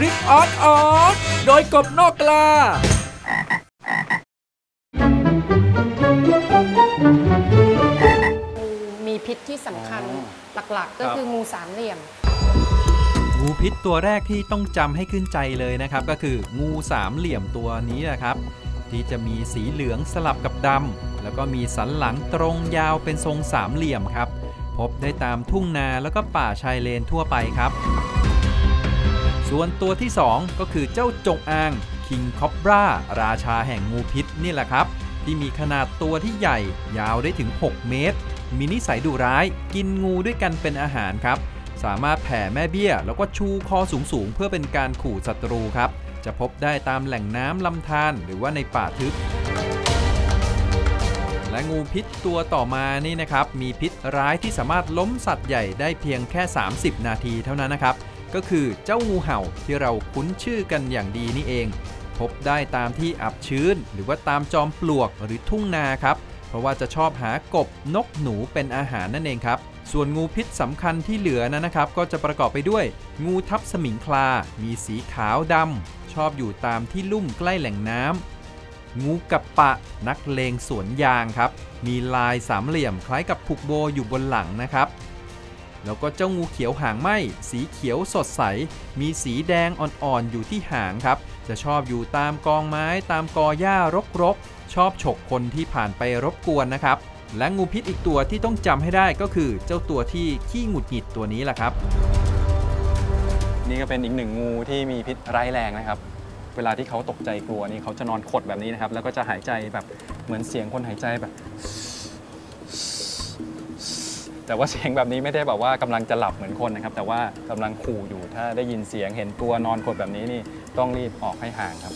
คลิปออดออดโดยกบนอกกลามีพิษที่สำคัญหลักๆ ก็คืองูสามเหลี่ยม งูพิษตัวแรกที่ต้องจำให้ขึ้นใจเลยนะครับ ก็คืองูสามเหลี่ยมตัวนี้นะครับ ที่จะมีสีเหลืองสลับกับดำแล้วก็มีสันหลังตรงยาวเป็นทรงสามเหลี่ยมครับ พบได้ตามทุ่งนาแล้วก็ป่าชายเลนทั่วไปครับ ส่วนตัวที่ 2 ก็คือเจ้าจงอางคิงคอบราราชาแห่งงูพิษนี่แหละครับ ที่มีขนาดตัวที่ใหญ่ ยาวได้ถึง 6 เมตร มีนิสัยดุร้าย กินงูด้วยกันเป็นอาหารครับ สามารถแผ่แม่เบี้ย แล้วก็ชูคอสูงๆ เพื่อเป็นการขู่ศัตรูครับ จะพบได้ตามแหล่งน้ำลำธารหรือว่าในป่าทึบและงูพิษตัวต่อมานี่นะครับ มีพิษร้ายที่สามารถล้มสัตว์ใหญ่ได้เพียงแค่ 30 นาทีเท่านั้นนะครับ ก็คือเจ้างูเห่าที่เราคุ้นชื่อกันอย่างดีนี่เอง พบได้ตามที่อับชื้น หรือว่าตามจอมปลวกหรือทุ่งนาครับ เพราะว่าจะชอบหากบนกหนูเป็นอาหารนั่นเองครับ ส่วนงูพิษสำคัญที่เหลือนะนะครับ ก็จะประกอบไปด้วย งูทับสมิงคลา มีสีขาวดำชอบอยู่ตามที่ลุ่มใกล้แหล่งน้ำงูกับปะนักเลงสวนยางครับ มีลายสามเหลี่ยมคล้ายกับผูกโบอยู่บนหลังนะครับ แล้วก็เจ้างูเขียวหางไหมสีเขียวสดใส มีสีแดงอ่อนๆอยู่ที่หางครับ จะชอบอยู่ตามกองไม้ตามกอหญ้ารกๆ ชอบฉกคนที่ผ่านไปรบกวนนะครับ และงูพิษอีกตัวที่ต้องจำให้ได้ก็คือเจ้าตัวที่ขี้หงุดหงิดตัวนี้แหละครับ นี่ก็เป็นอีกหนึ่งงูที่มีพิษร้ายแรงนะครับ เวลาที่เขาตกใจกลัวนี่เขาจะนอนขดแบบนี้นะครับ แล้วก็จะหายใจแบบเหมือนเสียงคนหายใจแบบ แต่ว่าเสียงแบบนี้ไม่ได้แบบว่ากำลังจะหลับเหมือนคนนะครับ แต่ว่ากำลังขู่อยู่ถ้าได้ยินเสียงเห็นตัวนอนขดแบบนี้นี่ต้องรีบออกให้ห่างครับ